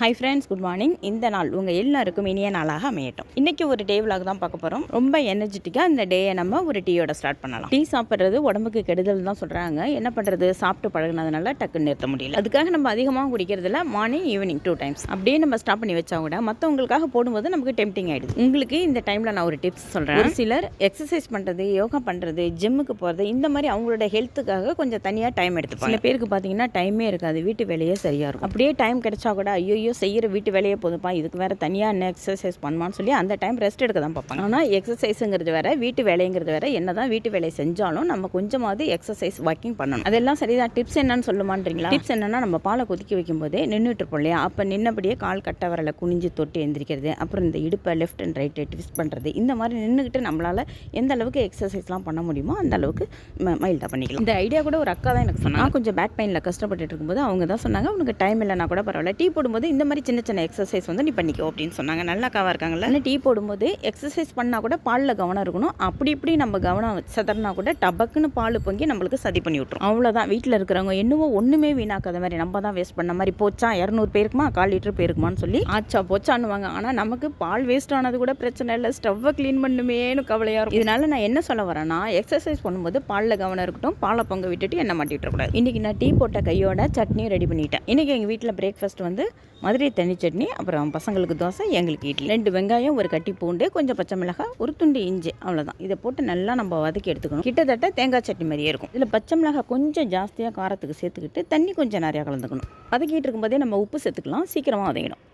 Hi friends good morning இந்த நாள் உங்கள் எல்லாருக்கும் இனிய நாளாக அமையட்டும். இன்றைக்கி ஒரு டே விலாக் தான் பார்க்க போகிறோம் ரொம்ப எனர்ஜெட்டிக்காக இந்த டேயை நம்ம ஒரு டீயோட ஸ்டார்ட் பண்ணலாம். டீ சாப்பிட்றது உடம்புக்கு கெடுதல் தான் சொல்கிறாங்க என்ன பண்ணுறது சாப்பிட்டு பழகுனதுனால டக்குன்னு நிறுத்த முடியல. அதுக்காக நம்ம அதிகமாக குடிக்கிறதுல மார்னிங் ஈவினிங் டூ டைம்ஸ் அப்படியே நம்ம ஸ்டாப் பண்ணி வச்சா கூட மற்றவங்களுக்காக போடும்போது நமக்கு டெம்டிங் ஆகிடுது உங்களுக்கு இந்த டைமில் நான் ஒரு டிப்ஸ் சொல்கிறேன் ஒரு சிலர் எக்ஸசைஸ் பண்ணுறது யோகா பண்ணுறது ஜிம்முக்கு போகிறது இந்த மாதிரி அவங்களோட ஹெல்த்துக்காக கொஞ்சம் தனியாக டைம் எடுத்துப்பாங்க. சில பேருக்கு பார்த்தீங்கன்னா டைமே இருக்காது. வீட்டு வேலையே சரியாக இருக்கும். அப்படியே டைம் கிடைச்சா கூட ஐயோ செய்கிற வீட்டு வேலையே போதுப்பா இதுக்கு வேறு தனியாக என்ன எக்ஸசைஸ் பண்ணுமான்னு சொல்லி அந்த டைம் ரெஸ்ட் எடுக்க தான் பார்ப்பாங்க. ஆனால் எக்ஸசைஸுங்கிறது வேற வீட்டு வேலைங்கிறது வேற என்ன தான் வீட்டு வேலை செஞ்சாலும் நம்ம கொஞ்சமாவது எக்ஸசைஸ் வாக்கிங் பண்ணணும். அதெல்லாம் சரிதான். டிப்ஸ் என்னன்னு சொல்லுமான்றீங்களா? டிப்ஸ் என்னன்னா நம்ம பாலை கொதிக்க வைக்கும் போதே நின்றுட்டு இருப்போம் இல்லையா? அப்போ நின்னபடியே கால் கட்ட வரல குனிஞ்சு தொட்டு எந்திரிக்கிறது அப்புறம் இந்த இடுப்பை லெஃப்ட் அண்ட் ரைட்டு ட்விஸ்ட் பண்ணுறது இந்த மாதிரி நின்றுக்கிட்டு நம்மளால் எந்த அளவுக்கு எக்ஸசைஸ்லாம் பண்ண முடியுமோ அந்த அளவுக்கு மைல்டாக பண்ணிக்கலாம். இந்த ஐடியா கூட ஒரு அக்கா தான் எனக்கு நான் கொஞ்சம் பேக் பெயினில் கஷ்டப்பட்டுட்டு இருக்கும்போது அவங்க தான் சொன்னாங்க உனக்கு டைம் இல்லைனா கூட பரவாயில்ல. டீ போடும்போது இந்த மாதிரி சின்ன சின்ன எக்ஸசைஸ் வந்து நீ பண்ணிக்கோ அப்படின்னு சொன்னாங்க. நல்லா அக்காவாக இருக்காங்கல்ல? ஆனால் டீ போடும்போது எக்ஸசைஸ் பண்ணால் கூட பாலில் கவனம் இருக்கணும். அப்படி இப்படி நம்ம கவனம் சதறினா கூட டபக்குன்னு பால் பொங்கி நம்மளுக்கு சதி பண்ணி விட்ரும் அவ்வளோதான் வீட்டில் இருக்கிறவங்க என்னவோ ஒன்றுமே வீணாக்காத மாதிரி நம்ம தான் வேஸ்ட் பண்ண மாதிரி போச்சா? இரநூறு பேருக்குமா? கால் லிட்டர் பேருக்குமான்னு சொல்லி ஆச்சா போச்சான்னுவாங்க. ஆனால் நமக்கு பால் வேஸ்ட் ஆனது கூட பிரச்சனை இல்லை. ஸ்டவ்வை க்ளீன் பண்ணுமேனு கவலையாக இருக்கும். இதனால நான் என்ன சொல்ல வரேன்னா எக்ஸசைஸ் பண்ணும்போது பாலில் கவனம் இருக்கட்டும் பாலை பொங்க விட்டுட்டு என்ன மாட்டிட்டு இன்னைக்கு இன்றைக்கி நான் டீ போட்ட கையோட சட்னியும் ரெடி பண்ணிட்டேன். இன்றைக்கி எங்கள் வீட்டில் பிரேக்ஃபாஸ்ட் வந்து மதுரை தனி சட்னி அப்புறம் பசங்களுக்கு தோசை எங்களுக்கு இட்லி. ரெண்டு வெங்காயம் ஒரு கட்டி பூண்டு கொஞ்சம் பச்சை மிளகாய் ஒரு துண்டு இஞ்சி அவ்வளோதான் இதை போட்டு நல்லா நம்ம வதக்கி எடுத்துக்கணும். கிட்டத்தட்ட தேங்காய் சட்னி மாதிரியே இருக்கும். இதில் பச்சை மிளகாய் கொஞ்சம் ஜாஸ்தியாக காரத்துக்கு சேர்த்துக்கிட்டு தண்ணி கொஞ்சம் நிறையா கலந்துக்கணும். வதக்கிட்டு இருக்கும்போதே நம்ம உப்பு சேர்த்துக்கலாம். சீக்கிரமாக வதங்கிடும்.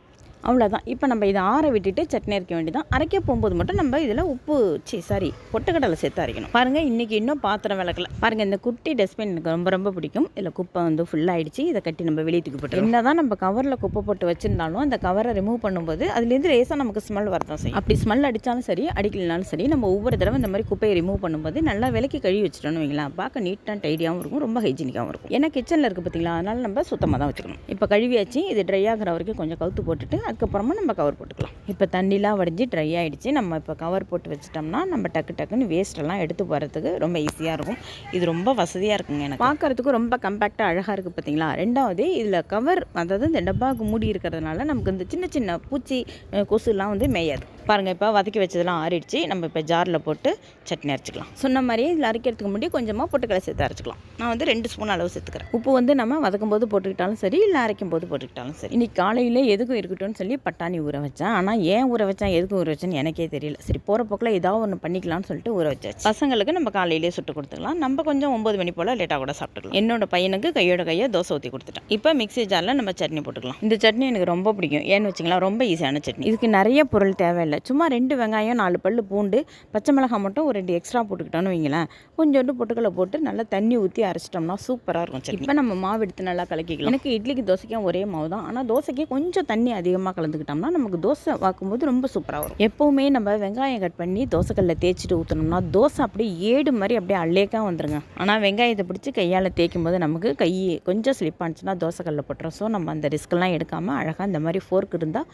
அவ்வளோதான் இப்போ நம்ம இதை ஆற விட்டுட்டு சட்னி அரைக்க வேண்டியதான் அரைக்க போகும்போது மட்டும் நம்ம இதில் உப்பு சி சாரி பொட்டுக்கடலை சேர்த்து அரைக்கணும். பாருங்கள் இன்றைக்கி இன்னும் பாத்திரம் விளக்கல. பாருங்கள் இந்த குட்டி டஸ்ட்பின் எனக்கு ரொம்ப ரொம்ப பிடிக்கும். இதில் குப்பை வந்து ஃபுல்லாகிடுச்சு இதை கட்டி நம்ம வெளியே தூக்கி போட்டு என்ன தான் நம்ம கவரில் குப்பை போட்டு வச்சுருந்தாலும் அந்த கவரை ரிமூவ் பண்ணும்போது அதுலேருந்து லேசாக நமக்கு ஸ்மெல் வரதான் செய்யும். அப்படி ஸ்மெல் அடித்தாலும் சரி அடிக்கலனாலும் சரி நம்ம ஒவ்வொரு தடவை இந்த மாதிரி குப்பையை ரிமூவ் பண்ணும்போது நல்லா விலைக்கு கழுவி வச்சுட்டோம்னு வைங்களேன். பார்க்க நீட்டாக டைடியாகவும் இருக்கும். ரொம்ப ஹைஜீனிக்காகவும் இருக்கும். ஏன்னா கிச்சனில் இருக்குது பார்த்தீங்களா அதனால் நம்ம சுத்தமாக தான் வச்சுக்கணும். இப்போ கழுவியாச்சு. இது ட்ரை ஆகிற வரைக்கும் கொஞ்சம் கவுத்து போட்டுட்டு அதுக்கப்புறமா நம்ம கவர் போட்டுக்கலாம். இப்போ தண்ணிலாம் வடிஞ்சு ட்ரை ஆகிடுச்சு நம்ம இப்போ கவர் போட்டு வச்சிட்டோம்னா நம்ம டக்கு டக்குன்னு வேஸ்ட்டெல்லாம் எடுத்து போகிறதுக்கு ரொம்ப ஈஸியாக இருக்கும். இது ரொம்ப வசதியாக இருக்குங்க எனக்கு. பார்க்கறதுக்கு ரொம்ப கம்பேக்டாக அழகாக இருக்குது பார்த்தீங்களா ரெண்டாவது இதில் கவர் அதாவது இந்த டப்பாவுக்கு மூடி இருக்கிறதுனால நமக்கு இந்த சின்ன சின்ன பூச்சி கொசுலாம் வந்து மேயாது. பாருங்கள் இப்போ வதக்கி வச்சதெல்லாம் ஆறிடுச்சு. நம்ம இப்போ ஜாரில் போட்டு சட்னி அரைச்சிக்கலாம். சொன்ன மாதிரியே இதில் அரைக்கிறதுக்கு முன்னாடி கொஞ்சமாக பொட்டுக்கடலை சேர்த்து அரைச்சிக்கலாம். நான் வந்து ரெண்டு ஸ்பூன் அளவு சேர்த்துக்கிறேன். உப்பு வந்து நம்ம வதக்கும் போது போட்டுக்கிட்டாலும் சரி இல்லை அரைக்கும் போது போட்டுக்கிட்டாலும் சரி. இன்னைக்கு காலையில் எதுக்கும் சொல்லி பட்டாணி ஊற வச்சேன். ஆனால் ஏன் ஊற வச்சேன்? எதுக்கு ஊற வச்சேன்னு எனக்கே தெரியல. சரி போகிற போக்கில் ஏதாவது ஒன்று பண்ணிக்கலாம்னு சொல்லிட்டு ஊற வச்சாச்சு. பசங்களுக்கு நம்ம காலையிலேயே சுட்டு கொடுத்துக்கலாம். நம்ம கொஞ்சம் ஒம்பது மணி போல் லேட்டாக கூட சாப்பிட்டுக்கலாம். என்னோட பையனுக்கு கையோட கையை தோசை ஊற்றி கொடுத்துட்டேன். இப்போ மிக்ஸி ஜாரில் நம்ம சட்னி போட்டுக்கலாம். இந்த சட்னி எனக்கு ரொம்ப பிடிக்கும். ஏன்னு வச்சுங்களா ரொம்ப ஈஸியான சட்னி. இதுக்கு நிறைய பொருள் தேவையில்லை. சும்மா ரெண்டு வெங்காயம் நாலு பல்லு பூண்டு பச்சை மிளகாய் மட்டும் ஒரு ரெண்டு எக்ஸ்ட்ரா போட்டுக்கிட்டோன்னு வைங்களேன். கொஞ்சோண்டு பொட்டுக்களை போட்டு நல்லா தண்ணி ஊற்றி அரைச்சிட்டோம்னா சூப்பராக இருக்கும் சட்னி. இப்போ நம்ம மாவு எடுத்து நல்லா கலக்கிக்கலாம். எனக்கு இட்லிக்கு தோசைக்கும் ஒரே மாவு தான் ஆனால் தோசைக்கு கொஞ்சம் தண்ணி அதிகமாக கலந்துக்கிட்டோம்னா நமக்கு தோசை வாக்கும்போது ரொம்ப சூப்பராக வரும். எப்போவுமே நம்ம வெங்காயம் கட் பண்ணி தோசைக்கல்லில் தேய்ச்சிட்டு ஊற்றினோம்னா தோசை அப்படியே ஏடு மாதிரி அப்படியே அல்லேக்காக வந்துருங்க. ஆனால் வெங்காயத்தை பிடிச்சி கையால் தேய்க்கும் போது நமக்கு கை கொஞ்சம் ஸ்லிப் ஆனிச்சுன்னா தோசைக்கல்லில் போட்டுரும். ஸோ நம்ம அந்த ரிஸ்க்கெல்லாம் எடுக்காமல் அழகாக இந்த மாதிரி ஃபோர்க் இருந்தால்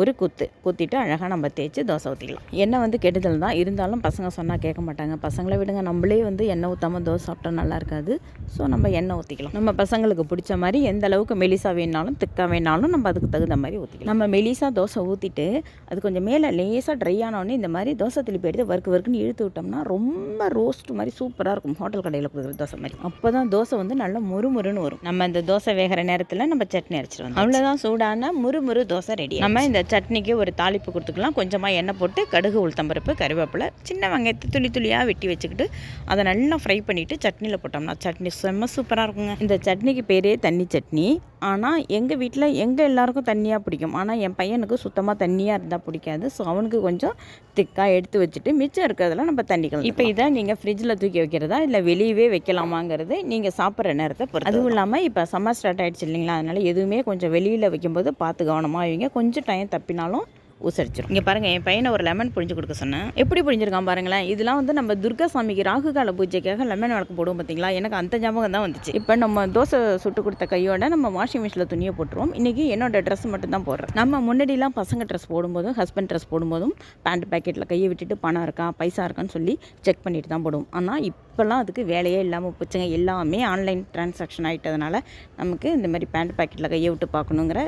ஒரு குத்து. குத்திட்டு அழகாக நம்ம தேய்ச்சி தோசை ஊற்றிக்கலாம் எண்ணெய் வந்து கெடுதல் தான். இருந்தாலும் பசங்க சொன்னால் கேட்க மாட்டாங்க. பசங்களை விடுங்க. நம்மளே வந்து எண்ணெய் ஊற்றாமல் தோசை சாப்பிட்டா நல்லா இருக்காது. ஸோ நம்ம எண்ணெய் ஊற்றிக்கலாம் நம்ம பசங்களுக்கு பிடிச்ச மாதிரி எந்த அளவுக்கு மெலிசா வேணாலும் திக்கா வேணாலும் நம்ம அதுக்கு தகுந்த மாதிரி ஊற்றிக்கலாம் நம்ம மெலிசா தோசை ஊற்றிட்டு அது கொஞ்சம் மேலே லேசாக ட்ரை ஆனோடனே இந்த மாதிரி தோசை திருப்பி எடுத்து வறுக்கு வறுக்குன்னு இழுத்து விட்டோம்னா ரொம்ப ரோஸ்ட் மாதிரி சூப்பராக இருக்கும். ஹோட்டல் கடையில் கொடுக்குற தோசை மாதிரி. அப்போ தான் தோசை வந்து நல்லா முறுமுறுன்னு வரும். நம்ம இந்த தோசை வேகிற நேரத்தில் நம்ம சட்னி அரைச்சிடுவோம் அவ்வளோதான் சூடான முறுமுறு தோசை ரெடி நம்ம இந்த சட்னிக்கு ஒரு தாளிப்பு கொடுத்துக்கலாம். கொஞ்சமாக எண்ணெய் போட்டு கடுகு உளுத்தம்பருப்பு கருவேப்பிலை சின்ன வெங்காயத்தை துளி துளியாக வெட்டி வச்சுக்கிட்டு அதை நல்லா ஃப்ரை பண்ணிவிட்டு சட்னியில் போட்டோம்னா சட்னி செம்ம சூப்பராக இருக்குங்க. இந்த சட்னிக்கு பேரே தண்ணி சட்னி. ஆனால் எங்கள் வீட்டில் எங்கள் எல்லாருக்கும் தண்ணியாக பிடிக்கும். ஆனால் என் பையனுக்கு சுத்தமாக தண்ணியாக இருந்தால் பிடிக்காது. ஸோ அவனுக்கு கொஞ்சம் திக்காக எடுத்து வச்சுட்டு மிச்சம் இருக்கிறதுல நம்ம தண்ணி கலந்து இப்போ இதை நீங்கள் ஃப்ரிட்ஜில் தூக்கி வைக்கிறதா? இல்லை வெளியவே வைக்கலாமாங்கிறது நீங்கள் சாப்பிட்ற நேரத்தை பொறுத்து. அதுவும் இல்லாமல் இப்போ சம்மர் ஸ்டார்ட் ஆயிடுச்சு இல்லைங்களா? அதனால் எதுவுமே கொஞ்சம் வெளியில் வைக்கும்போது பார்த்து கவனமாக வைங்க. கொஞ்சம் டைம் தப்பினாலும் உசரிச்சிடும் இங்கே பாருங்கள் என் பையனை ஒரு லெமன் புரிஞ்சு கொடுக்க சொன்னேன். எப்படி புரிஞ்சிருக்கான் பாருங்களேன். இதெல்லாம் வந்து நம்ம துர்கா சாமிக்கு ராகு கால பூஜைக்காக லெமன் வழக்கு போடுவோம் பார்த்தீங்களா எனக்கு அந்த ஞாபகம் தான் வந்துச்சு. இப்போ நம்ம தோசை சுட்டு கொடுத்த கையோட நம்ம வாஷிங் மிஷினில் துணியை போட்டுருவோம். இன்றைக்கி என்னோட ட்ரெஸ் மட்டும் தான் போடுறேன். நம்ம முன்னாடிலாம் பசங்க ட்ரெஸ் போடும்போதும் ஹஸ்பண்ட் ட்ரெஸ் போடும்போதும் பேண்ட் பேக்கெட்டில் கையை விட்டுட்டு பணம் இருக்கா பைசா இருக்கான்னு சொல்லி செக் பண்ணிட்டு தான் போடுவோம். ஆனால் இப்போ இப்போல்லாம் அதுக்கு வேலையே இல்லாமல் போச்சுங்க. எல்லாமே ஆன்லைன் டிரான்சாக்ஷன் ஆகிட்டதுனால நமக்கு இந்த மாதிரி பேண்ட் பாக்கெட்டில் கையை விட்டு பார்க்கணுங்கிற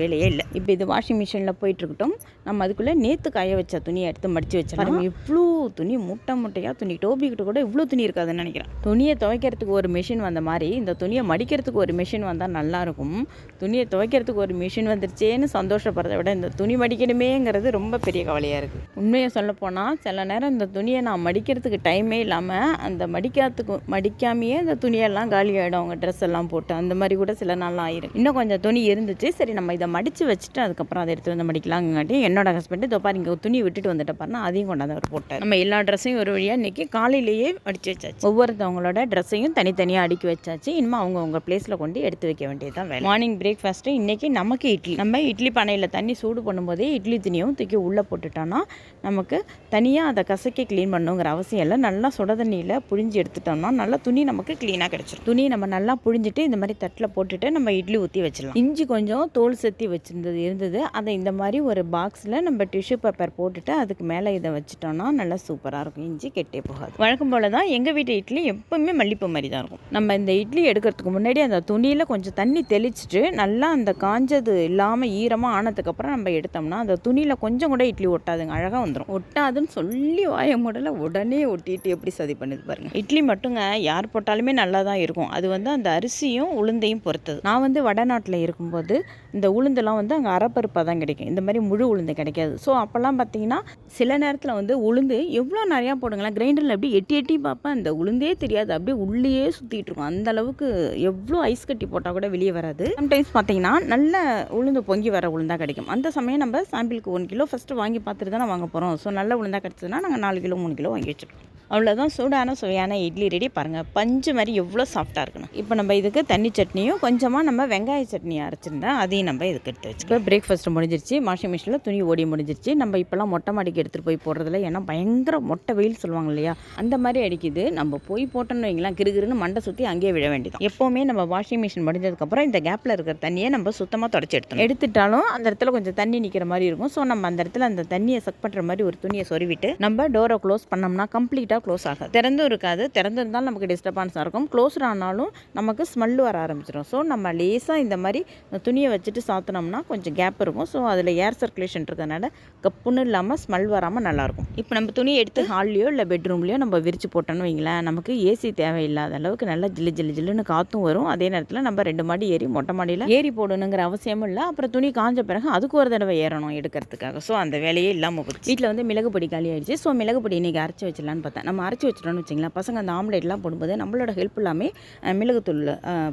வேலையே இல்லை. இப்போ இது வாஷிங் மிஷினில் போயிட்டுருக்கட்டும் நம்ம அதுக்குள்ளே நேற்று காய வச்ச துணியை எடுத்து மடித்து வச்சிடலாம். இவ்வளோ துணி முட்டை முட்டையாக துணி டோபிக்கிட்ட கூட இவ்வளோ துணி இருக்காதுன்னு நினைக்கிறேன். துணியை துவைக்கிறதுக்கு ஒரு மிஷின் வந்த மாதிரி இந்த துணியை மடிக்கிறதுக்கு ஒரு மிஷின் வந்தால் நல்லாயிருக்கும். துணியை துவைக்கிறதுக்கு ஒரு மிஷின் வந்துருச்சேன்னு சந்தோஷப்படுறத விட இந்த துணி மடிக்கணுமேங்கிறது ரொம்ப பெரிய கவலையாக இருக்குது உண்மையை சொல்லப்போனால் சில நேரம் இந்த துணியை நான் மடிக்கிறதுக்கு டைமே இல்லாமல் அந்த மடிக்காத்துக்கு மடிக்காமையே இந்த துணியெல்லாம் காலியாகிடும் அவங்க ட்ரெஸ் எல்லாம் போட்டு. அந்த மாதிரி கூட சில நாள்லாம் ஆயிரும். இன்னும் கொஞ்சம் துணி இருந்துச்சு சரி நம்ம இதை மடித்து வச்சுட்டு அதுக்கப்புறம் அதை எடுத்து வந்து மடிக்கலாங்காட்டி என்னோட ஹஸ்பண்ட் இதோ பாருங்க துணி விட்டுட்டு வந்துட்டு பாருன்னா அதையும் கொண்டாந்து அவர் போட்டார். நம்ம எல்லா ட்ரெஸ்ஸையும் ஒரு வழியாக இன்றைக்கி காலையிலேயே அடித்து வச்சாச்சு. ஒவ்வொருத்தவங்களோட ட்ரெஸ்ஸையும் தனித்தனியாக அடுக்கி வச்சாச்சு. இனிமேல் அவங்க அவங்க பிளேஸில் கொண்டு எடுத்து வைக்க வேண்டியது தான் வேலை மார்னிங் பிரேக்ஃபாஸ்ட்டு இன்றைக்கி நமக்கு இட்லி. நம்ம இட்லி பானையில் தண்ணி சூடு பண்ணும்போதே இட்லி துணியும் தூக்கி உள்ளே போட்டுட்டோன்னா நமக்கு தனியாக அதை கசக்கி க்ளீன் பண்ணுங்கிற அவசியம் இல்லை. நல்லா சுட தண்ணியில் புழிஞ்சு எடுத்துட்டோம்னா நல்லா துணி நமக்கு க்ளீனாக கிடச்சிரும். துணி நம்ம நல்லா புழிஞ்சிட்டு இந்த மாதிரி தட்டில் போட்டுட்டு நம்ம இட்லி ஊற்றி வச்சிடலாம். இஞ்சி கொஞ்சம் தோல் செத்தி வச்சுருந்தது இருந்தது. அதை இந்த மாதிரி ஒரு பாக்ஸில் நம்ம டிஷ்யூ பேப்பர் போட்டுட்டு அதுக்கு மேலே இதை வச்சுட்டோம்னா நல்லா சூப்பராக இருக்கும். இஞ்சி கெட்டே போகாது. வழக்கம் போல் தான் எங்கள் வீட்டு இட்லி எப்பவுமே மல்லிப்பூ மாதிரி தான் இருக்கும். நம்ம இந்த இட்லி எடுக்கிறதுக்கு முன்னாடி அந்த துணியில் கொஞ்சம் தண்ணி தெளிச்சிட்டு நல்லா அந்த காஞ்சது இல்லாமல் ஈரமாக ஆனதுக்கப்புறம் நம்ம எடுத்தோம்னா அந்த துணியில் கொஞ்சம் கூட இட்லி ஒட்டாதுங்க. அழகாக வந்துடும் ஒட்டாதுன்னு சொல்லி வாய மூடல உடனே ஒட்டிட்டு எப்படி சதி பண்ணுது பாருங்க. இட்லி மட்டுங்க யார் போட்டாலுமே நல்லா தான் இருக்கும். அது வந்து அந்த அரிசியும் உளுந்தையும் பொறுத்தது. நான் வந்து வடநாட்டில் இருக்கும்போது இந்த உளுந்தெல்லாம் வந்து அங்கே அரைப்பருப்பாக தான் கிடைக்கும். இந்த மாதிரி முழு உளுந்து கிடைக்காது. ஸோ அப்போல்லாம் பார்த்தீங்கன்னா சில நேரத்தில் வந்து உளுந்து எவ்வளோ நிறையா போடுங்களேன். கிரைண்டரில் அப்படியே எட்டி எட்டி பார்ப்பேன். அந்த உளுந்தே தெரியாது. அப்படியே உள்ளேயே சுற்றிட்டு இருக்கும். அந்த அளவுக்கு எவ்வளோ ஐஸ் கட்டி போட்டால் கூட வெளியே வராது. சம்டைம்ஸ் பார்த்தீங்கன்னா நல்ல உளுந்து பொங்கி வர உளுந்தாக கிடைக்கும். அந்த சமயம் நம்ம சாம்பிளுக்கு ஒன் கிலோ ஃபஸ்ட்டு வாங்கி பார்த்துட்டு தான் வாங்க போகிறோம் ஸோ நல்ல உளுந்தாக கிடச்சதுன்னா நாங்கள் நாலு கிலோ மூணு கிலோ வாங்கி வச்சிருக்கோம் அவ்வளோதான் சூடான சுவையான இட்லி ரெடி பாருங்கள் பஞ்சு மாதிரி எவ்வளோ சாஃப்டாக இருக்கணும். இப்போ நம்ம இதுக்கு தண்ணி சட்னியும் கொஞ்சமாக நம்ம வெங்காய சட்னி அரைச்சிருந்தேன் அதையும் நம்ம இதுக்கு எடுத்து வச்சுக்கோ பிரேக்ஃபாஸ்ட் முடிஞ்சிருச்சு. வாஷிங் மிஷினில் துணி ஓடி முடிஞ்சிருச்சு. நம்ம இப்போல்லாம் மொட்டை மாடிக்கு எடுத்துகிட்டு போய் போடுறதில்ல ஏன்னா பயங்கர மொட்டை வெயில் சொல்லுவாங்க இல்லையா? அந்த மாதிரி அடிக்குது. நம்ம போய் போட்டோன்னு வைங்களேன் கிருகிருன்னு மண்டை சுற்றி அங்கேயே விழ வேண்டியதான் எப்போவுமே நம்ம வாஷிங் மிஷின் முடிஞ்சதுக்கப்புறம் இந்த கேப்பில் இருக்கிற தண்ணியை நம்ம சுத்தமாக தொடச்சி எடுத்தோம் எடுத்துட்டாலும் அந்த இடத்துல கொஞ்சம் தண்ணி நிற்கிற மாதிரி இருக்கும். ஸோ நம்ம அந்த இடத்துல அந்த தண்ணியை சக் பண்ணுற மாதிரி ஒரு துணியை சொருவிட்டு நம்ம டோரை க்ளோஸ் பண்ணோம்னா கம்ப்ளீட்டாக க்ளோஸ் ஆகாது. திறந்தும் இருக்காது. திறந்திருந்தாலும் நமக்கு டிஸ்டர்பன்ஸாக இருக்கும். க்ளோஸ் ஆனாலும் நமக்கு ஸ்மெல் வர ஆரம்பிச்சிடும் ஸோ நம்ம லேசாக இந்த மாதிரி துணியை வச்சுட்டு சாத்தினோம்னா கொஞ்சம் கேப் இருக்கும். ஸோ அதில் ஏர் சர்க்குலேஷன் இருக்கிறதுனால கப்புன்னு இல்லாமல் ஸ்மெல் வராமல் நல்லாயிருக்கும். இப்போ நம்ம துணி எடுத்து ஹால்லையோ இல்லை பெட்ரூம்லையோ நம்ம விரித்து போட்டோன்னு வைங்களேன் நமக்கு ஏசி தேவையில்லாத அளவுக்கு நல்லா ஜில்லு ஜில்லு ஜில்லுன்னு காற்றும் வரும். அதே நேரத்தில் நம்ம ரெண்டு மாடி ஏறி மொட்டை மாடியில் ஏறி போடணுங்கிற அவசியமும் இல்லை. அப்புறம் துணி காஞ்ச பிறகு அதுக்கு ஒரு தடவை ஏறணும் எடுக்கிறதுக்காக. ஸோ அந்த வேலையே இல்லாமல் போச்சு. வீட்டில் வந்து மிளகு பொடி காலி ஆயிடுச்சு. ஸோ மிளகு பொடி இன்றைக்கி அரைச்சி வச்சிடலான்னு பார்த்தேன். நம்ம அரைச்சி வச்சிட்டோம்னு வச்சிங்களேன் பசங்க அந்த ஆம்லேட்லாம் போடும்போது நம்மளோட ஹெல்ப் இல்லாமல் மிளகுத்தூள்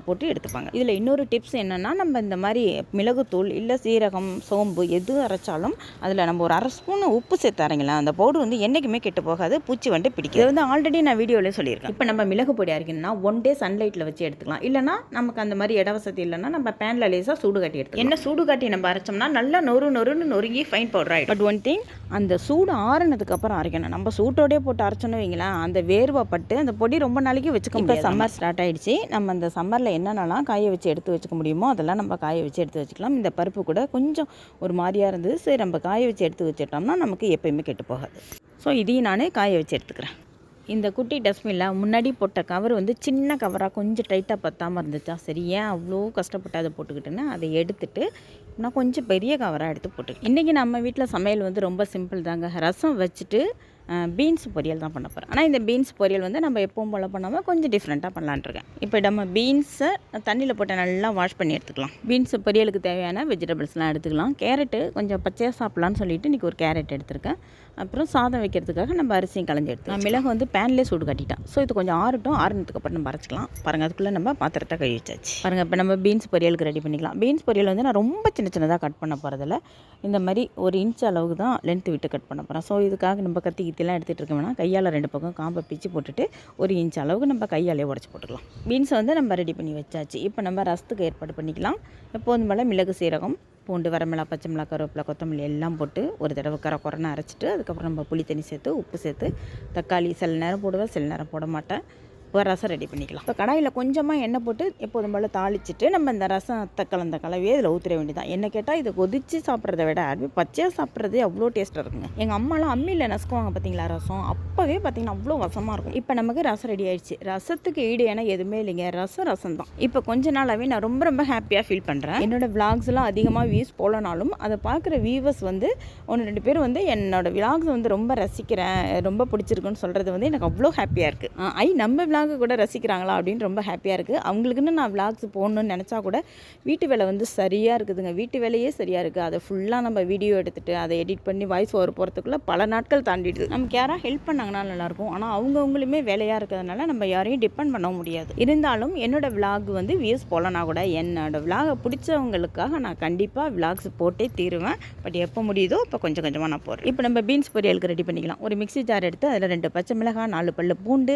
போட்டு எடுத்துப்பாங்க. இதில் இன்னொரு டிப்ஸ் என்னென்னா நம்ம இந்த மாதிரி மிளகுத்தூள் இல்லை சீரகம் சோம்பு எது அரைச்சாலும் அதில் நம்ம ஒரு அரை ஸ்பூன் உப்பு சேர்த்து அரைங்களேன். அந்த பவுடர் வந்து என்றைக்குமே கெட்டு போகாது பூச்சி வந்துட்டு பிடிக்கும் இது வந்து ஆல்ரெடி நான் வீடியோவில் சொல்லியிருக்கேன். இப்போ நம்ம மிளகு பொடி அரைக்கணும்னா ஒன் டே சன்லைட்டில் வச்சு எடுத்துக்கலாம். இல்லைனா நமக்கு அந்த மாதிரி இட வசதி இல்லைன்னா நம்ம பேனில் லேசாக சூடு காட்டி எடுத்துக்கலாம். என்ன சூடு காட்டி நம்ம அரைச்சோம்னா நல்லா நொறு நொறுன்னு நொறுங்கி ஃபைன் பவுடர் ஆகிடும் பட் ஒன் திங் அந்த சூடு ஆறுனதுக்கு அப்புறம் அரைக்கணும். நம்ம சூட்டோடயே போட்டு அரைச்சோன்னு வைங்களேன் அந்த வேர்வை பட்டு அந்த பொடி ரொம்ப நாளைக்கு வச்சுக்க முடியாது. சம்மர் ஸ்டார்ட் ஆயிடுச்சு. நம்ம அந்த சம்மரில் என்னென்னலாம் காய வச்சு எடுத்து வச்சுக்க முடியுமோ அதெல்லாம் நம்ம காய வச்சு எடுத்து வச்சுக்கலாம். இந்த பருப்பு கூட கொஞ்சம் ஒரு மாதிரியாக இருந்தது. சரி நம்ம காய வச்சு எடுத்து வச்சுட்டோம்னா நமக்கு எப்பயுமே கெட்டு போகாது. ஸோ இதையும் நானே காய வச்சு எடுத்துக்கிறேன். இந்த குட்டி டஸ்ட்பினில் முன்னாடி போட்ட கவர் வந்து சின்ன கவராக கொஞ்சம் டைட்டாக பற்றாமல் இருந்துச்சா? சரி ஏன் அவ்வளோ கஷ்டப்பட்டு அதை போட்டுக்கிட்டுன்னு அதை எடுத்துட்டு நான் கொஞ்சம் பெரிய கவராக எடுத்து போட்டுக்கிட்டேன் இன்றைக்கி நம்ம வீட்டில் சமையல் வந்து ரொம்ப சிம்பிள் தாங்க. ரசம் வச்சுட்டு பீன்ஸ் பொரியல் தான் பண்ண போகிறேன் ஆனால் இந்த பீன்ஸ் பொரியல் வந்து நம்ம எப்பவும் போல் பண்ணாமல் கொஞ்சம் டிஃப்ரெண்ட்டாக பண்ணலான்ட்ருக்கேன் இப்போ நம்ம பீன்ஸை தண்ணியில் போட்டு நல்லா வாஷ் பண்ணி எடுத்துக்கலாம். பீன்ஸ் பொரியலுக்கு தேவையான வெஜிடபிள்ஸ்லாம் எடுத்துக்கலாம். கேரட்டு கொஞ்சம் பச்சையாக சாப்பிட்லான்னு சொல்லிட்டு இன்றைக்கி ஒரு கேரட் எடுத்திருக்கேன். அப்புறம் சாதம் வைக்கிறதுக்காக நம்ம அரிசியும் களைஞ்சி எடுத்துக்கலாம் மிளகு வந்து பேன்லேயே சூடு கட்டிட்டேன் ஸோ இது கொஞ்சம் ஆறட்டும். ஆறுனதுக்கு அப்புறம் நம்ம அரைச்சிக்கலாம். பாருங்கள் அதுக்குள்ளே நம்ம பாத்திரத்தை கழிச்சாச்சு வச்சாச்சு பாருங்கள் இப்போ நம்ம பீன்ஸ் பொரியலுக்கு ரெடி பண்ணிக்கலாம். பீன்ஸ் பொரியல் வந்து நான் ரொம்ப சின்ன சின்னதாக கட் பண்ண போகிறதில்ல இந்த மாதிரி ஒரு இன்ச் அளவுக்கு தான் லென்த் விட்டு கட் பண்ண போகிறேன் ஸோ இதுக்காக நம்ம கத்தி கித்திலாம் எடுத்துகிட்டு இருக்க கையால் ரெண்டு பக்கம் காம்பை பிச்சு போட்டுட்டு ஒரு இன்ச் அளவுக்கு நம்ம கையாலே உடச்சி போட்டுக்கலாம். பீன்ஸை வந்து நம்ம ரெடி பண்ணி வச்சாச்சு. இப்போ நம்ம ரசத்துக்கு ஏற்பாடு பண்ணிக்கலாம். எப்போதும் போல் மிளகு சீரகம் பூண்டு வரமிளா பச்சை மிளகா கருவேப்பிலை கொத்தமல்லி எல்லாம் போட்டு ஒரு தடவை கரை குறைன்னு அரைச்சிட்டு அதுக்கப்புறம் நம்ம புளி தண்ணி சேர்த்து உப்பு சேர்த்து தக்காளி சில நேரம் போடுவேன் சில நேரம் போட மாட்டேன். ஒரு ரசம் ரெடி பண்ணிக்கலாம். இப்போ கடாயில் கொஞ்சமாக எண்ணெய் போட்டு எப்போதும் போல் தாளிச்சிட்டு நம்ம இந்த ரசத்தை கலந்த கலவையை இதில் ஊற்றிட வேண்டியதான் என்ன கேட்டால் இதை கொதித்து சாப்பிட்றத விட பச்சையாக சாப்பிட்றது அவ்வளோ டேஸ்ட்டாக இருக்குங்க. எங்கள் அம்மாலாம் அம்மியில் நசுக்குவாங்க பார்த்தீங்களா ரசம்? அப்போவே பார்த்தீங்கன்னா அவ்வளோ வசமாக இருக்கும். இப்போ நமக்கு ரசம் ரெடி ஆயிடுச்சு. ரசத்துக்கு ஈடு ஏன்னா எதுவுமே இல்லைங்க. ரசம் ரசம் தான். இப்போ கொஞ்ச நாளாகவே நான் ரொம்ப ரொம்ப ஹாப்பியாக ஃபீல் பண்ணுறேன் என்னோட விலாக்ஸ்லாம் அதிகமாக வியூஸ் போலனாலும் அதை பார்க்குற வியூவர்ஸ் வந்து ஒன்று ரெண்டு பேர் வந்து என்னோட விலாக்ஸ் வந்து ரொம்ப ரசிக்கிறேன் ரொம்ப பிடிச்சிருக்குன்னு சொல்கிறது வந்து எனக்கு அவ்வளோ ஹாப்பியாக இருக்குது ஐ நம்ம விலாகு கூட ரசிக்கிறாங்களா அப்படின்னு ரொம்ப ஹாப்பியாக இருக்குது அவங்களுக்குன்னு நான் விலாக்ஸ் போடணும்னு நினச்சா கூட வீட்டு வேலை வந்து சரியாக இருக்குதுங்க. வீட்டு வேலையே சரியாக இருக்குது அதை ஃபுல்லாக நம்ம வீடியோ எடுத்துகிட்டு அதை எடிட் பண்ணி வாய்ஸ் ஓவர் போகிறதுக்குள்ளே பல நாட்கள் தாண்டிடுது. நமக்கு யாராவது ஹெல்ப் பண்ணாங்கன்னா நல்லாயிருக்கும் ஆனால் அவங்கவுங்களுமே வேலையாக இருக்கிறதுனால நம்ம யாரையும் டிபெண்ட் பண்ண முடியாது. இருந்தாலும் என்னோடய விலாக் வந்து வியூஸ் போகலனா கூட என்னோடய விலாகை பிடிச்சவங்களுக்காக நான் கண்டிப்பாக விலாக்ஸ் போட்டே தீருவேன். பட் எப்போ முடியுதோ இப்போ கொஞ்சம் கொஞ்சமாக நான் போடுறேன். இப்போ நம்ம பீன்ஸ் பொரியலுக்கு ரெடி பண்ணிக்கலாம். ஒரு மிக்ஸி ஜார் எடுத்து அதில் ரெண்டு பச்சை மிளகாய் நாலு பல்லு பூண்டு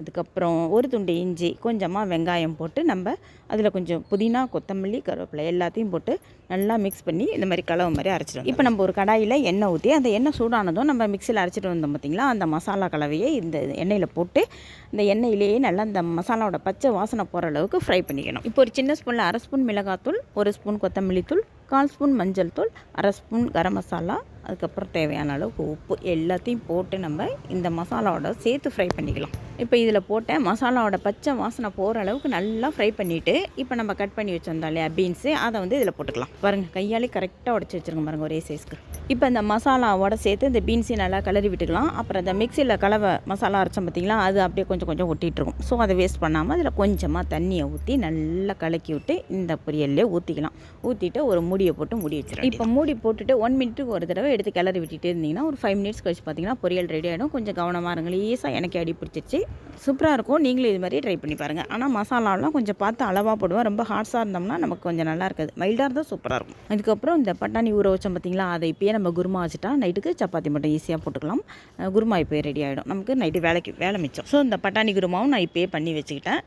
அதுக்கப்புறம் ஒரு துண்டு இஞ்சி கொஞ்சமாக வெங்காயம் போட்டு நம்ம அதில் கொஞ்சம் புதினா கொத்தமல்லி கருவேப்பிலை எல்லாத்தையும் போட்டு நல்லா மிக்ஸ் பண்ணி இந்த மாதிரி கலவை மாதிரி அரைச்சிடும் இப்போ நம்ம ஒரு கடாயில் எண்ணெய் ஊற்றி அந்த எண்ணெய் சூடானதும் நம்ம மிக்சியில் அரைச்சிட்டு வந்தோம் பார்த்திங்களா அந்த மசாலா கலவையை இந்த எண்ணெயில் போட்டு இந்த எண்ணெயிலேயே நல்லா இந்த மசாலாவோட பச்சை வாசனை போகிற அளவுக்கு ஃப்ரை பண்ணிக்கணும். இப்போ ஒரு சின்ன ஸ்பூனில் அரை ஸ்பூன் மிளகாத்தூள் ஒரு ஸ்பூன் கொத்தமல்லி தூள் கால் ஸ்பூன் மஞ்சள் தூள் அரை ஸ்பூன் கரம் மசாலா அதுக்கப்புறம் தேவையான அளவுக்கு உப்பு எல்லாத்தையும் போட்டு நம்ம இந்த மசாலாவோட சேர்த்து ஃப்ரை பண்ணிக்கலாம். இப்போ இதில் போட்ட மசாலாவோட பச்சை வாசனை போகிற அளவுக்கு நல்லா ஃப்ரை பண்ணிவிட்டு இப்போ நம்ம கட் பண்ணி வச்சுருந்தோம் இல்லையா பீன்ஸு அதை வந்து இதில் போட்டுக்கலாம். பாருங்கள் கையாலே கரெக்டாக உடச்சி வச்சுருங்க பாருங்கள் ஒரே சைஸ்க்கு இப்போ இந்த மசாலாவோட சேர்த்து இந்த பீன்ஸையும் நல்லா கலரி விட்டுக்கலாம். அப்புறம் இந்த மிக்சியில் கலவை மசாலா அரைச்சோம் பார்த்திங்களா அது அப்படியே கொஞ்சம் கொஞ்சம் ஒட்டிகிட்டு இருக்கும். ஸோ அதை வேஸ்ட் பண்ணாமல் அதில் கொஞ்சமாக தண்ணியை ஊற்றி நல்லா கலக்கி விட்டு இந்த பொரியல்லே ஊற்றிக்கலாம் ஊற்றிட்டு ஒரு மூடியை போட்டு மூடி வச்சிடலாம் இப்போ மூடி போட்டுட்டு ஒன் மினிட்டுக்கு ஒரு தடவை எடுத்து கிளறி விட்டுட்டே இருந்தீங்கன்னா ஒரு ஃபைவ் மினிட்ஸ் கழிச்சு பார்த்தீங்கன்னா பொரியல் ரெடி ஆகிடும் கொஞ்சம் கவனமாக இருங்க. ஈஸியாக எனக்கு அடி பிடிச்சிச்சு சூப்பராக இருக்கும். நீங்களும் இது மாதிரி ட்ரை பண்ணி பாருங்கள் ஆனால் மசாலாலாம் கொஞ்சம் பார்த்து அளவாக போடுவேன். ரொம்ப ஹார்ட்ஸாக இருந்தோம்னா நமக்கு கொஞ்சம் நல்லா இருக்காது. மைல்டாக இருந்தால் சூப்பராக இருக்கும். அதுக்கப்புறம் இந்த பட்டாணி ஊற வச்சோம் பார்த்தீங்களா அதை இப்போயே நம்ம குருமா வச்சுட்டா நைட்டுக்கு சப்பாத்தி மட்டும் ஈஸியாக போட்டுக்கலாம். குருமா இப்போயே ரெடி ஆகிடும் நமக்கு நைட்டு வேலைக்கு வேலை மிச்சம். ஸோ இந்த பட்டாணி குருமாவும் நான் இப்போயே பண்ணி வச்சுக்கிட்டேன்.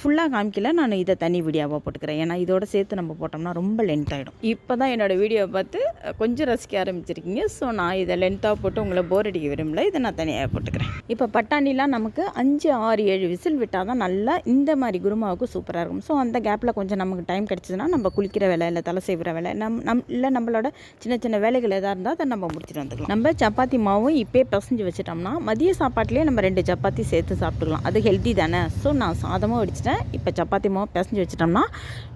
ஃபுல்லாக காமிக்கல. நான் இதை தனி வீடியோவாக போட்டுக்கிறேன். ஏன்னா இதோட சேர்த்து நம்ம போட்டோம்னா ரொம்ப லென்த் ஆகிடும் இப்போ தான் என்னோடய வீடியோவை பார்த்து கொஞ்சம் ரசிக்க வச்சுருக்கீங்க. ஸோ நான் இதை லென்த்தாக போட்டு உங்களை போர் அடிக்க விரும்பல. இதை நான் தனியாக போட்டுக்கிறேன். இப்போ பட்டாணிலாம் நமக்கு அஞ்சு ஆறு ஏழு விசில் விட்டால் தான் நல்லா இந்த மாதிரி குருமாவுக்கு சூப்பராக இருக்கும். ஸோ அந்த கேப்பில் கொஞ்சம் நமக்கு டைம் கிடச்சிதுன்னா நம்ம குளிக்கிற வேலை இல்லை தலை செய்கிற வேலை நம் நம் இல்லை நம்மளோட சின்ன சின்ன வேலைகள் எதாக இருந்தால் அதை நம்ம முடிச்சுட்டு வந்துக்கலாம். நம்ம சப்பாத்தி மாவும் இப்போயே பசஞ்சு வச்சிட்டோம்னா மதிய சாப்பாட்டிலே நம்ம ரெண்டு சப்பாத்தி சேர்த்து சாப்பிட்டுக்கலாம். அது ஹெல்த்தி தானே? ஸோ நான் சாதமாக வடிச்சிட்டேன். இப்போ சப்பாத்தி மாவு பிசைஞ்சு வச்சிட்டோம்னா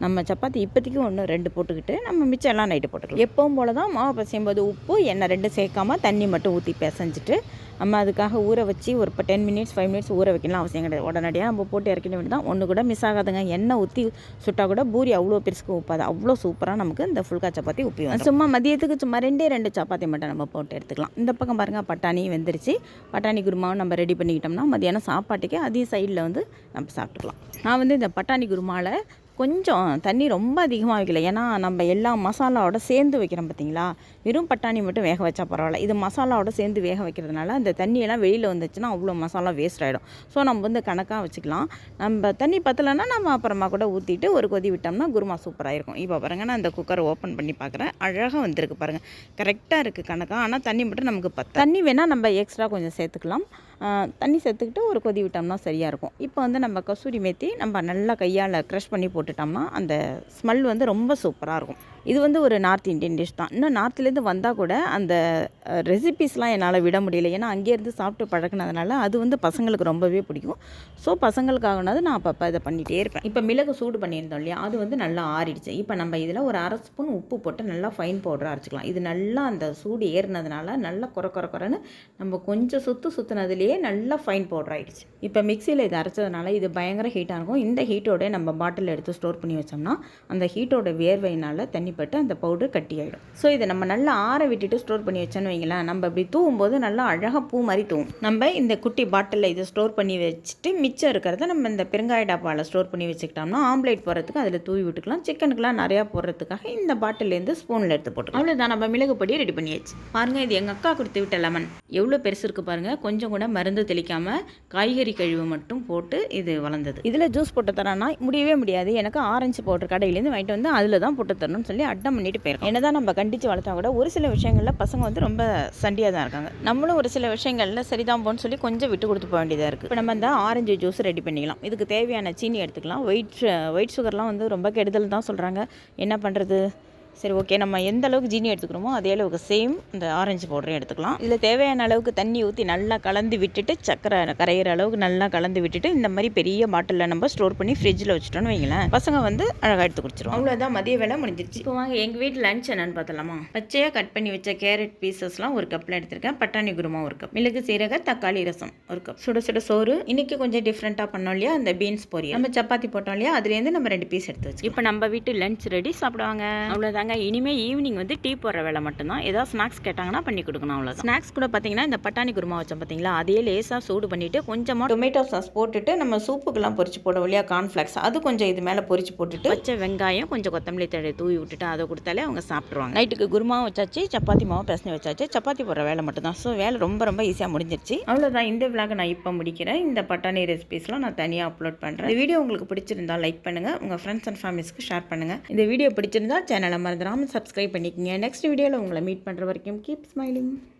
நம்ம சப்பாத்தி இப்போதைக்கு ஒன்று ரெண்டு போட்டுக்கிட்டு நம்ம மிச்சம் எல்லாம் நைட்டு போட்டுக்கலாம். எப்பவும் போல தான் மாவு பசையும் போது உப்பு உப்பு எண்ணெய் ரெண்டும் சேர்க்காம தண்ணி மட்டும் ஊற்றி பிசைஞ்சிட்டு நம்ம அதுக்காக ஊற வச்சு ஒரு இப்போ டென் மினிட்ஸ் ஃபைவ் மினிட்ஸ் ஊற வைக்கலாம் அவசியம் கிடையாது. உடனடியாக நம்ம போட்டு இறக்கிட வேண்டியதான் ஒன்று கூட மிஸ் ஆகாதுங்க. எண்ணெய் ஊற்றி சுட்டா கூட பூரி அவ்வளோ பெருசுக்கு உப்பாது. அவ்வளோ சூப்பராக நமக்கு இந்த ஃபுல்கா சப்பாத்தி உப்பி வரும் சும்மா மதியத்துக்கு சும்மா ரெண்டே ரெண்டு சப்பாத்தி மட்டும் நம்ம போட்டு எடுத்துக்கலாம். இந்த பக்கம் பாருங்கள் பட்டாணி வெந்துருச்சு. பட்டாணி குருமாவும் நம்ம ரெடி பண்ணிக்கிட்டோம்னா மதியானம் சாப்பாட்டுக்கு அதையும் சைடில் வந்து நம்ம சாப்பிட்டுக்கலாம். நான் வந்து இந்த பட்டாணி குருமாவில் கொஞ்சம் தண்ணி ரொம்ப அதிகமாக வைக்கல. ஏன்னா நம்ம எல்லா மசாலாவோட சேர்ந்து வைக்கிறோம் பார்த்தீங்களா வெறும் பட்டாணி மட்டும் வேக வச்சா பரவாயில்ல. இது மசாலாவோட சேர்ந்து வேக வைக்கிறதுனால அந்த தண்ணியெல்லாம் வெளியில் வந்துச்சுன்னா அவ்வளோ மசாலா வேஸ்ட் ஆகிடும் ஸோ நம்ம வந்து கணக்காக வச்சுக்கலாம். நம்ம தண்ணி பத்தலைன்னா நம்ம அப்புறமா கூட ஊற்றிட்டு ஒரு கொதி விட்டோம்னா குருமா சூப்பராக இருக்கும் இப்போ பாருங்கள் நான் அந்த குக்கரை ஓப்பன் பண்ணி பார்க்குறேன் அழகாக வந்திருக்கு பாருங்கள் கரெக்டாக இருக்குது கணக்காக ஆனால் தண்ணி மட்டும் நமக்கு பத்த தண்ணி வேணால் நம்ம எக்ஸ்ட்ரா கொஞ்சம் சேர்த்துக்கலாம். தண்ணி சேர்த்துக்கிட்டு ஒரு கொதி விட்டோம்னா சரியாக இருக்கும். இப்போ வந்து நம்ம கசூரி மேத்தி நம்ம நல்லா கையால் க்ரஷ் பண்ணி போட்டுட்டோம்னா அந்த ஸ்மெல் வந்து ரொம்ப சூப்பராக இருக்கும். இது வந்து ஒரு நார்த் இந்தியன் டிஷ் தான். இன்னும் நார்த்லேருந்து வந்தால் கூட அந்த ரெசிபீஸ்லாம் என்னால் விட முடியல. ஏன்னா அங்கேருந்து சாப்பிட்டு பழக்கினதுனால அது வந்து பசங்களுக்கு ரொம்பவே பிடிக்கும். ஸோ பசங்களுக்காகனது நான் அப்பப்போ இதை பண்ணிகிட்டே இருப்பேன். இப்போ மிளகு சூடு பண்ணியிருந்தோம் இல்லையா? அது வந்து நல்லா ஆறிடுச்சு. இப்போ நம்ம இதில் ஒரு அரை ஸ்பூன் உப்பு போட்டு நல்லா ஃபைன் பவுடராக அரைச்சிக்கலாம். இது நல்லா அந்த சூடு ஏறினதுனால நல்லா குறை குறை குறைன்னு நம்ம கொஞ்சம் சுற்று சுற்றுனதுலேயே நல்லா ஃபைன் பவுடர் ஆகிடுச்சு இப்போ மிக்சியில் இது அரைச்சதுனால இது பயங்கர ஹீட்டாக இருக்கும். இந்த ஹீட்டோட நம்ம பாட்டில் எடுத்து ஸ்டோர் பண்ணி வச்சோம்னா அந்த ஹீட்டோட வேர்வையினால் தண்ணிப்பட்டு அந்த பவுடர் கட்டி ஆகிடும் ஸோ இதை நம்ம நல்லா ஆற விட்டுட்டு ஸ்டோர் பண்ணி வச்சோன்னு வைங்களேன் நம்ம இப்படி தூவும் போது நல்லா அழகாக பூ மாதிரி தூவும். நம்ம இந்த குட்டி பாட்டிலில் இதை ஸ்டோர் பண்ணி வச்சுட்டு மிச்சம் இருக்கிறத நம்ம இந்த பெருங்காய டப்பாவில் ஸ்டோர் பண்ணி வச்சுக்கிட்டோம்னா ஆம்லேட் போடுறதுக்கு அதில் தூவி விட்டுக்கலாம். சிக்கனுக்குலாம் நிறையா போடுறதுக்காக இந்த பாட்டிலேருந்து ஸ்பூனில் எடுத்து போட்டுக்கலாம். அவ்வளோதான் நம்ம மிளகு பொடி ரெடி பண்ணியாச்சு. பாருங்கள் இது எங்கள் அக்கா கொடுத்து விட்ட லெமன் எவ்வளோ பெருசு இருக்குது பாருங்கள் கொஞ்சம் கூட மருந்து தெளிக்காமல் காய்கறி கழிவு மட்டும் போட்டு இது வளர்ந்தது. இதில் ஜூஸ் போட்டு தரேன்னா முடியவே முடியாது. எனக்கு ஆரஞ்சு பவுடர் கடையிலேருந்து வாங்கிட்டு வந்து அதில் தான் போட்டு தரணும்னு சொல்லி சொல்லி அட்டம் பண்ணிட்டு போயிருக்கோம். என்னதான் நம்ம கண்டித்து வளர்த்தா கூட ஒரு சில விஷயங்களில் பசங்க வந்து ரொம்ப சண்டியாக தான் இருக்காங்க. நம்மளும் ஒரு சில விஷயங்களில் சரிதான் போன்னு சொல்லி கொஞ்சம் விட்டு கொடுத்து போக வேண்டியதாக இருக்குது இப்போ நம்ம இந்த ஆரஞ்சு ஜூஸ் ரெடி பண்ணிக்கலாம். இதுக்கு தேவையான சீனி எடுத்துக்கலாம். ஒயிட் ஒயிட் சுகர்லாம் வந்து ரொம்ப கெடுதல் தான் சொல்கிறாங்க என்ன பண்ணுறது சரி ஓகே நம்ம எந்த அளவுக்கு ஜீனி எடுத்துக்கிறோமோ அதே அளவுக்கு சேம் இந்த ஆரஞ்சு பவுடரையும் எடுத்துக்கலாம். இதில் தேவையான அளவுக்கு தண்ணி ஊற்றி நல்லா கலந்து விட்டுட்டு சக்கரை கரையிற அளவுக்கு நல்லா கலந்து விட்டுட்டு இந்த மாதிரி பெரிய பாட்டிலில் நம்ம ஸ்டோர் பண்ணி ஃப்ரிட்ஜில் வச்சுட்டோம்னு வைங்களேன். பசங்க வந்து அழகாக எடுத்து குடிச்சிரும் அவ்வளோதான் மதிய வேலை முடிஞ்சிருச்சு. இப்போ வாங்க எங்கள் வீட்டு லஞ்ச் என்னன்னு பார்த்தலாமா பச்சையாக கட் பண்ணி வச்ச கேரட் பீசஸ்லாம் ஒரு கப்பில் எடுத்திருக்கேன். பட்டாணி குருமா ஒரு கப் மிளகு சீரக தக்காளி ரசம் ஒரு கப் சுட சுட சோறு. இன்னைக்கு கொஞ்சம் டிஃப்ரெண்ட்டாக பண்ணோம் இல்லையா? அந்த பீன்ஸ் பொரியல். நம்ம சப்பாத்தி போட்டோம் இல்லையா? அதுலேருந்து நம்ம ரெண்டு பீஸ் எடுத்து வச்சு இப்போ நம்ம வீட்டு லஞ்ச் ரெடி சாப்பிடுவாங்க. அவ்வளோதாங்க இனிமேல் ஈவினிங் வந்து டீ போடுற வேலை மட்டும்தான். ஏதாவது ஸ்நாக்ஸ் கேட்டாங்கன்னா பண்ணி கொடுக்கணும் அவ்வளோ ஸ்நாக்ஸ் கூட பார்த்தீங்கன்னா இந்த பட்டாணி குருமா வச்சோம் பார்த்தீங்களா அதே லேசாக சூடு பண்ணிட்டு கொஞ்சமாக டொமேட்டோ சாஸ் போட்டுட்டு நம்ம சூப்புக்கெல்லாம் பொரிச்சு போடுவோம் இல்லையா கார்ன்ஃப்ளாக்ஸ் அது கொஞ்சம் இது மேலே பொரிச்சு போட்டுட்டு வச்ச வெங்காயம் கொஞ்சம் கொத்தமல்லி தழை தூவி விட்டுட்டு அதை கொடுத்தாலே அவங்க சாப்பிட்ருவாங்க நைட்டுக்கு குருமாவும் வச்சாச்சு சப்பாத்தி மாவும் பிரச்சனை வச்சாச்சு. சப்பாத்தி போடுற வேலை மட்டும்தான். ஸோ வேலை ரொம்ப ரொம்ப ஈஸியாக முடிஞ்சிருச்சு. அவ்வளோதான் இந்த விளாக நான் இப்போ முடிக்கிறேன். இந்த பட்டாணி ரெசிபிஸ்லாம் நான் தனியாக அப்லோட் பண்ணுறேன் இந்த வீடியோ உங்களுக்கு பிடிச்சிருந்தா லைக் பண்ணுங்கள் உங்கள் ஃப்ரெண்ட்ஸ் அண்ட் ஃபேமிலிஸ்க்கு ஷேர் பண்ணுங்கள் இந்த வீடியோ பிடிச்சிருந்தா சேனலை மறந்துடாமல் சப்ஸ்கிரைப் பண்ணிக்கங்க. நெக்ஸ்ட் வீடியோவில் உங்களை மீட் பண்ணுற வரைக்கும் கீப் ஸ்மைலிங்